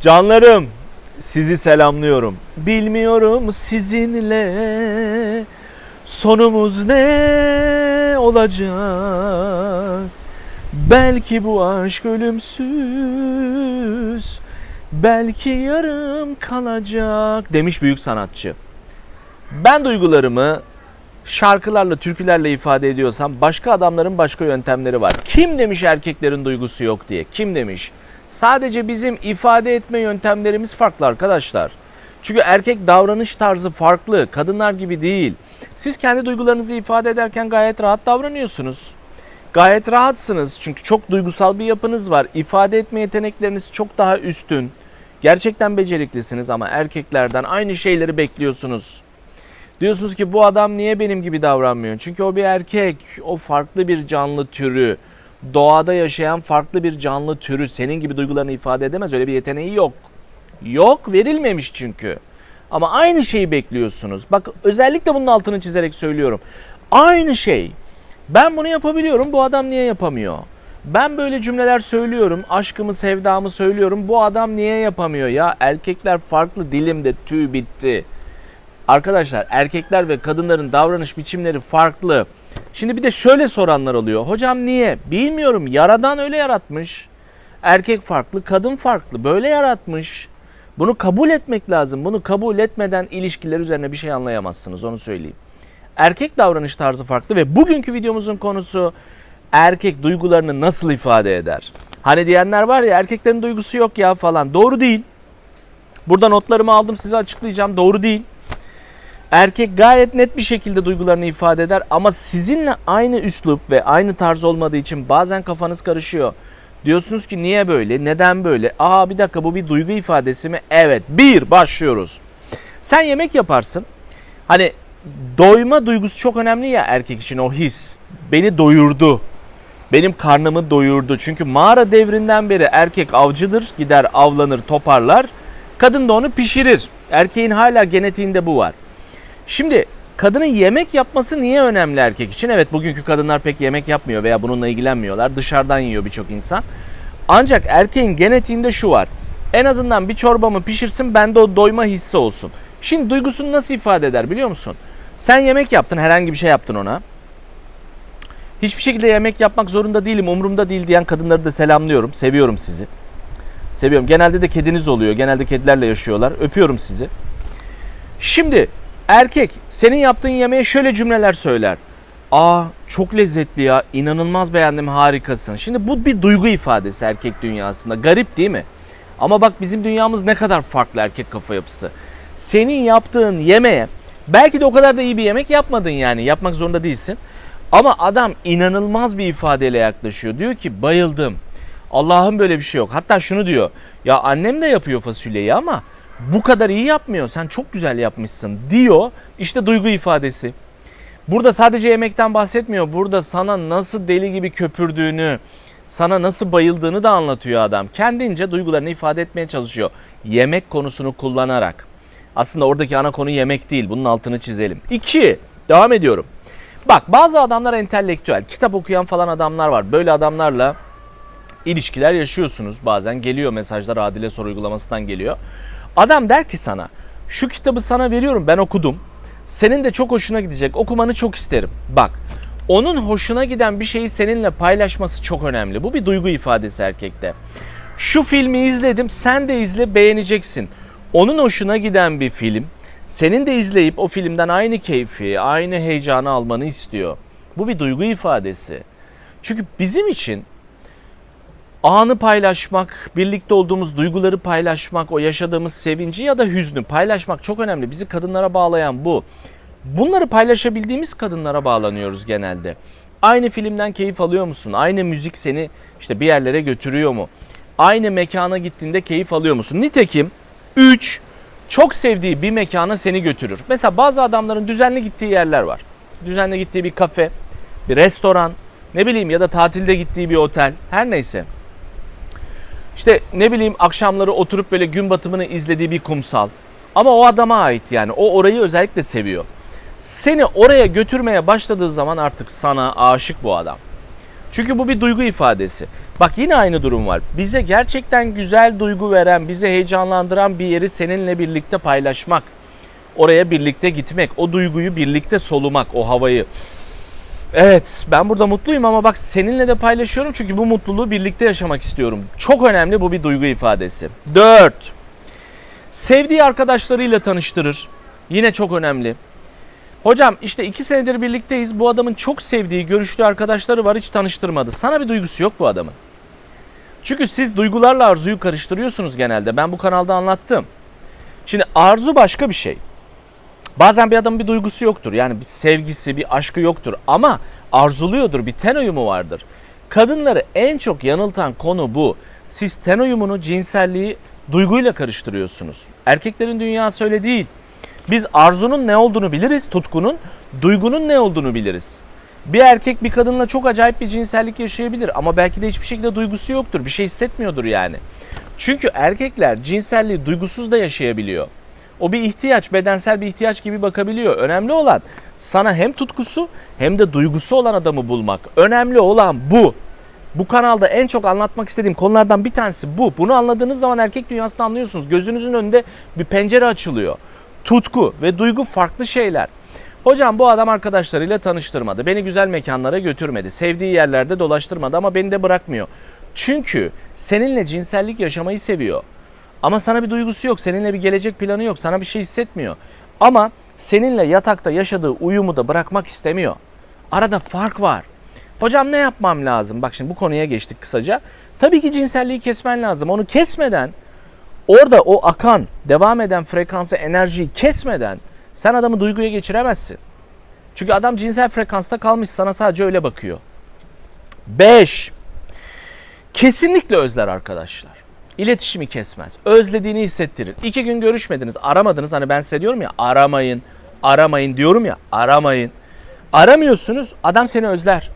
Canlarım sizi selamlıyorum. Bilmiyorum sizinle sonumuz ne olacak? Belki bu aşk ölümsüz, belki yarım kalacak demiş büyük sanatçı. Ben duygularımı şarkılarla, türkülerle ifade ediyorsam başka adamların başka yöntemleri var. Kim demiş erkeklerin duygusu yok diye? Kim demiş? Sadece bizim ifade etme yöntemlerimiz farklı arkadaşlar. Çünkü erkek davranış tarzı farklı, kadınlar gibi değil. Siz kendi duygularınızı ifade ederken gayet rahat davranıyorsunuz. Gayet rahatsınız çünkü çok duygusal bir yapınız var. İfade etme yetenekleriniz çok daha üstün. Gerçekten beceriklisiniz ama erkeklerden aynı şeyleri bekliyorsunuz. Diyorsunuz ki bu adam niye benim gibi davranmıyor? Çünkü o bir erkek. O farklı bir canlı türü. Doğada yaşayan farklı bir canlı türü. Senin gibi duygularını ifade edemez. Öyle bir yeteneği yok. Yok verilmemiş çünkü. Ama aynı şeyi bekliyorsunuz. Bak özellikle bunun altını çizerek söylüyorum. Aynı şey. Ben bunu yapabiliyorum. Bu adam niye yapamıyor? Ben böyle cümleler söylüyorum. Aşkımı, sevdamı söylüyorum. Bu adam niye yapamıyor ya? Erkekler farklı dilimde tüy bitti. Arkadaşlar erkekler ve kadınların davranış biçimleri farklı. Şimdi bir de şöyle soranlar oluyor. Hocam niye? Bilmiyorum. Yaradan öyle yaratmış. Erkek farklı, kadın farklı. Böyle yaratmış. Bunu kabul etmek lazım. Bunu kabul etmeden ilişkiler üzerine bir şey anlayamazsınız. Onu söyleyeyim. Erkek davranış tarzı farklı ve bugünkü videomuzun konusu erkek duygularını nasıl ifade eder? Hani diyenler var ya erkeklerin duygusu yok ya falan. Doğru değil. Burada notlarımı aldım size açıklayacağım. Doğru değil. Erkek gayet net bir şekilde duygularını ifade eder ama sizinle aynı üslup ve aynı tarz olmadığı için bazen kafanız karışıyor. Diyorsunuz ki niye böyle? Neden böyle? Aa bir dakika bu bir duygu ifadesi mi? Evet. Bir başlıyoruz. Sen yemek yaparsın. Hani doyma duygusu çok önemli ya erkek için o his. Beni doyurdu. Benim karnımı doyurdu. Çünkü mağara devrinden beri erkek avcıdır. Gider avlanır, toparlar. Kadın da onu pişirir. Erkeğin hala genetiğinde bu var. Şimdi kadının yemek yapması niye önemli erkek için? Evet bugünkü kadınlar pek yemek yapmıyor veya bununla ilgilenmiyorlar. Dışarıdan yiyor birçok insan. Ancak erkeğin genetiğinde şu var. En azından bir çorbamı pişirsin bende o doyma hissi olsun. Şimdi duygusunu nasıl ifade eder biliyor musun? Sen yemek yaptın herhangi bir şey yaptın ona. Hiçbir şekilde yemek yapmak zorunda değilim umurumda değil diyen kadınları da selamlıyorum. Seviyorum sizi. Seviyorum. Genelde de kediniz oluyor. Genelde kedilerle yaşıyorlar. Öpüyorum sizi. Şimdi erkek senin yaptığın yemeğe şöyle cümleler söyler. Aa çok lezzetli ya inanılmaz beğendim harikasın. Şimdi bu bir duygu ifadesi erkek dünyasında. Garip değil mi? Ama bak bizim dünyamız ne kadar farklı erkek kafa yapısı. Senin yaptığın yemeğe belki de o kadar da iyi bir yemek yapmadın yani yapmak zorunda değilsin. Ama adam inanılmaz bir ifadeyle yaklaşıyor. Diyor ki bayıldım. Allah'ım böyle bir şey yok. Hatta şunu diyor. Ya annem de yapıyor fasulyeyi ama bu kadar iyi yapmıyor. Sen çok güzel yapmışsın diyor. İşte duygu ifadesi. Burada sadece yemekten bahsetmiyor. Burada sana nasıl deli gibi köpürdüğünü, sana nasıl bayıldığını da anlatıyor adam. Kendince duygularını ifade etmeye çalışıyor. Yemek konusunu kullanarak. Aslında oradaki ana konu yemek değil. Bunun altını çizelim. İki, devam ediyorum. Bak bazı adamlar entelektüel. Kitap okuyan falan adamlar var. Böyle adamlarla ilişkiler yaşıyorsunuz. Bazen geliyor mesajlar Adile Soru uygulamasından geliyor. Adam der ki sana şu kitabı sana veriyorum ben okudum. Senin de çok hoşuna gidecek. Okumanı çok isterim. Bak onun hoşuna giden bir şeyi seninle paylaşması çok önemli. Bu bir duygu ifadesi erkekte. Şu filmi izledim sen de izle beğeneceksin. Onun hoşuna giden bir film senin de izleyip o filmden aynı keyfi, aynı heyecanı almanı istiyor. Bu bir duygu ifadesi. Çünkü bizim için anı paylaşmak, birlikte olduğumuz duyguları paylaşmak, o yaşadığımız sevinci ya da hüznü paylaşmak çok önemli. Bizi kadınlara bağlayan bu. Bunları paylaşabildiğimiz kadınlara bağlanıyoruz genelde. Aynı filmden keyif alıyor musun? Aynı müzik seni işte bir yerlere götürüyor mu? Aynı mekana gittiğinde keyif alıyor musun? Nitekim 3 çok sevdiği bir mekana seni götürür. Mesela bazı adamların düzenli gittiği yerler var. Düzenli gittiği bir kafe, bir restoran, ne bileyim ya da tatilde gittiği bir otel, her neyse. İşte ne bileyim akşamları oturup böyle gün batımını izlediği bir kumsal. Ama o adama ait yani. O orayı özellikle seviyor. Seni oraya götürmeye başladığı zaman artık sana aşık bu adam. Çünkü bu bir duygu ifadesi. Bak yine aynı durum var. Bize gerçekten güzel duygu veren, bizi heyecanlandıran bir yeri seninle birlikte paylaşmak. Oraya birlikte gitmek, o duyguyu birlikte solumak, o havayı. Evet, ben burada mutluyum ama bak seninle de paylaşıyorum çünkü bu mutluluğu birlikte yaşamak istiyorum. Çok önemli bu bir duygu ifadesi. 4. Sevdiği arkadaşlarıyla tanıştırır. Yine çok önemli. Hocam işte iki senedir birlikteyiz. Bu adamın çok sevdiği, görüştüğü arkadaşları var hiç tanıştırmadı. Sana bir duygusu yok bu adamın. Çünkü siz duygularla arzuyu karıştırıyorsunuz genelde. Ben bu kanalda anlattım. Şimdi arzu başka bir şey. Bazen bir adamın bir duygusu yoktur. Yani bir sevgisi, bir aşkı yoktur. Ama arzuluyordur, bir ten uyumu vardır. Kadınları en çok yanıltan konu bu. Siz ten uyumunu, cinselliği duyguyla karıştırıyorsunuz. Erkeklerin dünyası öyle değil. Biz arzunun ne olduğunu biliriz, tutkunun, duygunun ne olduğunu biliriz. Bir erkek bir kadınla çok acayip bir cinsellik yaşayabilir ama belki de hiçbir şekilde duygusu yoktur. Bir şey hissetmiyordur yani. Çünkü erkekler cinselliği duygusuz da yaşayabiliyor. O bir ihtiyaç, bedensel bir ihtiyaç gibi bakabiliyor. Önemli olan sana hem tutkusu hem de duygusu olan adamı bulmak. Önemli olan bu. Bu kanalda en çok anlatmak istediğim konulardan bir tanesi bu. Bunu anladığınız zaman erkek dünyasını anlıyorsunuz. Gözünüzün önünde bir pencere açılıyor. Tutku ve duygu farklı şeyler. Hocam bu adam arkadaşlarıyla tanıştırmadı. Beni güzel mekanlara götürmedi. Sevdiği yerlerde dolaştırmadı ama beni de bırakmıyor. Çünkü seninle cinsellik yaşamayı seviyor. Ama sana bir duygusu yok. Seninle bir gelecek planı yok. Sana bir şey hissetmiyor. Ama seninle yatakta yaşadığı uyumu da bırakmak istemiyor. Arada fark var. Hocam ne yapmam lazım? Bak şimdi bu konuya geçtik kısaca. Tabii ki cinselliği kesmen lazım. Onu kesmeden orada o akan, devam eden frekansı, enerjiyi kesmeden sen adamı duyguya geçiremezsin. Çünkü adam cinsel frekansta kalmış sana sadece öyle bakıyor. 5. Kesinlikle özler arkadaşlar. İletişimi kesmez. Özlediğini hissettirir. İki gün görüşmediniz, aramadınız. Hani ben size diyorum ya aramayın, aramayın diyorum ya aramayın. Aramıyorsunuz adam seni özler.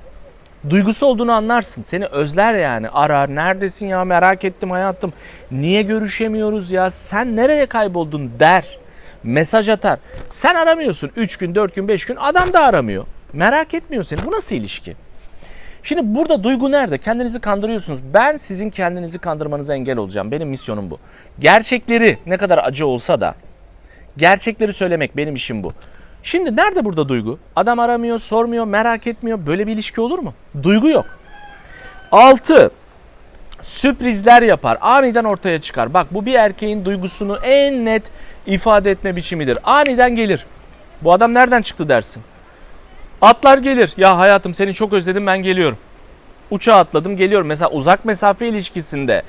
Duygusu olduğunu anlarsın. Seni özler yani. Arar. Neredesin ya merak ettim hayatım. Niye görüşemiyoruz ya? Sen nereye kayboldun der. Mesaj atar. Sen aramıyorsun. 3 gün, 4 gün, 5 gün. Adam da aramıyor. Merak etmiyor seni. Bu nasıl ilişki? Şimdi burada duygu nerede? Kendinizi kandırıyorsunuz. Ben sizin kendinizi kandırmanıza engel olacağım. Benim misyonum bu. Gerçekleri ne kadar acı olsa da gerçekleri söylemek benim işim bu. Şimdi nerede burada duygu? Adam aramıyor, sormuyor, merak etmiyor. Böyle bir ilişki olur mu? Duygu yok. 6. Sürprizler yapar. Aniden ortaya çıkar. Bak bu bir erkeğin duygusunu en net ifade etme biçimidir. Aniden gelir. Bu adam nereden çıktı dersin? Atlar gelir. Ya hayatım seni çok özledim ben geliyorum. Uçağa atladım geliyorum. Mesela uzak mesafe ilişkisinde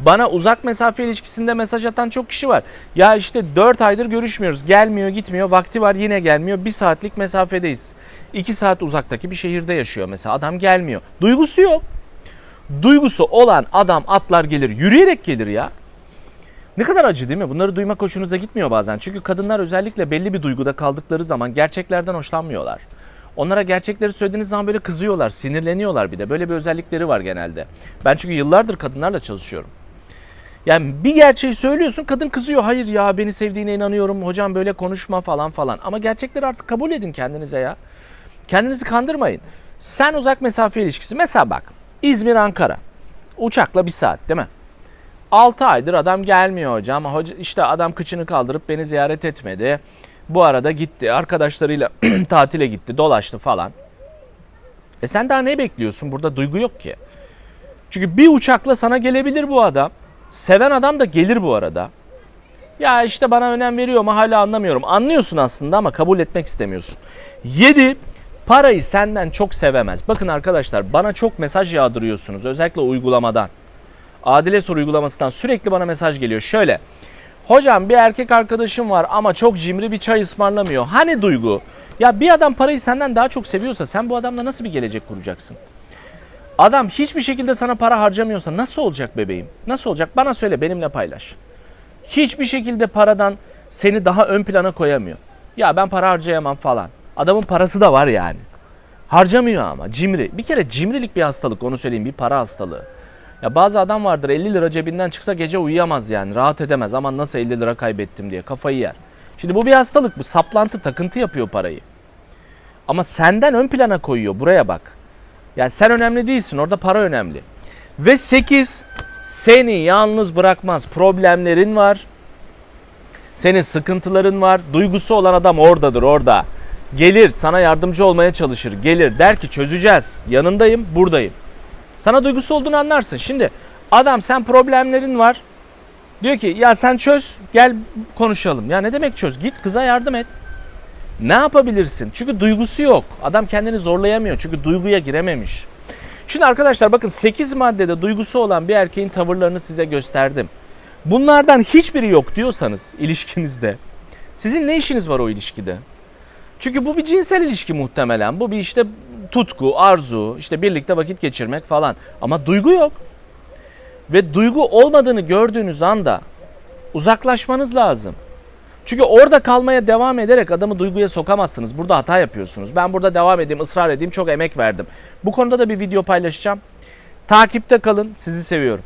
bana uzak mesafe ilişkisinde mesaj atan çok kişi var. Ya işte 4 aydır görüşmüyoruz. Gelmiyor gitmiyor. Vakti var yine gelmiyor. 1 saatlik mesafedeyiz. 2 saat uzaktaki bir şehirde yaşıyor mesela. Adam gelmiyor. Duygusu yok. Duygusu olan adam atlar gelir. Yürüyerek gelir ya. Ne kadar acı değil mi? Bunları duymak hoşunuza gitmiyor bazen. Çünkü kadınlar özellikle belli bir duyguda kaldıkları zaman gerçeklerden hoşlanmıyorlar. Onlara gerçekleri söylediğiniz zaman böyle kızıyorlar, sinirleniyorlar bir de. Böyle bir özellikleri var genelde. Ben çünkü yıllardır kadınlarla çalışıyorum. Yani bir gerçeği söylüyorsun kadın kızıyor. Hayır ya beni sevdiğine inanıyorum. Hocam böyle konuşma falan falan. Ama gerçekleri artık kabul edin kendinize ya. Kendinizi kandırmayın. Sen uzak mesafe ilişkisi. Mesela bak İzmir Ankara. Uçakla bir saat değil mi? 6 aydır adam gelmiyor hocam. Hoca, işte adam kıçını kaldırıp beni ziyaret etmedi. Bu arada gitti arkadaşlarıyla tatile gitti dolaştı falan. E sen daha ne bekliyorsun? Burada duygu yok ki. Çünkü bir uçakla sana gelebilir bu adam. Seven adam da gelir bu arada. Ya işte bana önem veriyor ama hala anlamıyorum. Anlıyorsun aslında ama kabul etmek istemiyorsun. 7. Parayı senden çok sevemez. Bakın arkadaşlar bana çok mesaj yağdırıyorsunuz. Özellikle uygulamadan. Adile Soru uygulamasından sürekli bana mesaj geliyor. Şöyle. Hocam bir erkek arkadaşım var ama çok cimri bir çay ısmarlamıyor. Hani duygu? Ya bir adam parayı senden daha çok seviyorsa sen bu adamla nasıl bir gelecek kuracaksın? Adam hiçbir şekilde sana para harcamıyorsa nasıl olacak bebeğim? Nasıl olacak? Bana söyle benimle paylaş. Hiçbir şekilde paradan seni daha ön plana koyamıyor. Ya ben para harcayamam falan. Adamın parası da var yani. Harcamıyor ama cimri. Bir kere cimrilik bir hastalık onu söyleyeyim bir para hastalığı. Ya bazı adam vardır 50 lira cebinden çıksa gece uyuyamaz yani rahat edemez. Aman nasıl 50 lira kaybettim diye kafayı yer. Şimdi bu bir hastalık bu saplantı takıntı yapıyor parayı. Ama senden ön plana koyuyor buraya bak. Yani sen önemli değilsin. Orada para önemli. Ve 8 seni yalnız bırakmaz. Problemlerin var. Senin sıkıntıların var. Duygusu olan adam oradadır orada. Gelir sana yardımcı olmaya çalışır. Gelir der ki çözeceğiz. Yanındayım, buradayım. Sana duygusu olduğunu anlarsın. Şimdi adam sen problemlerin var. Diyor ki ya sen çöz gel konuşalım. Ya ne demek çöz? Git kıza yardım et. Ne yapabilirsin? Çünkü duygusu yok. Adam kendini zorlayamıyor. Çünkü duyguya girememiş. Şimdi arkadaşlar bakın 8 maddede duygusu olan bir erkeğin tavırlarını size gösterdim. Bunlardan hiçbiri yok diyorsanız ilişkinizde sizin ne işiniz var o ilişkide? Çünkü bu bir cinsel ilişki muhtemelen. Bu bir işte tutku, arzu, işte birlikte vakit geçirmek falan. Ama duygu yok. Ve duygu olmadığını gördüğünüz anda uzaklaşmanız lazım. Çünkü orada kalmaya devam ederek adamı duyguya sokamazsınız. Burada hata yapıyorsunuz. Ben burada devam edeyim, ısrar edeyim, çok emek verdim. Bu konuda da bir video paylaşacağım. Takipte kalın. Sizi seviyorum.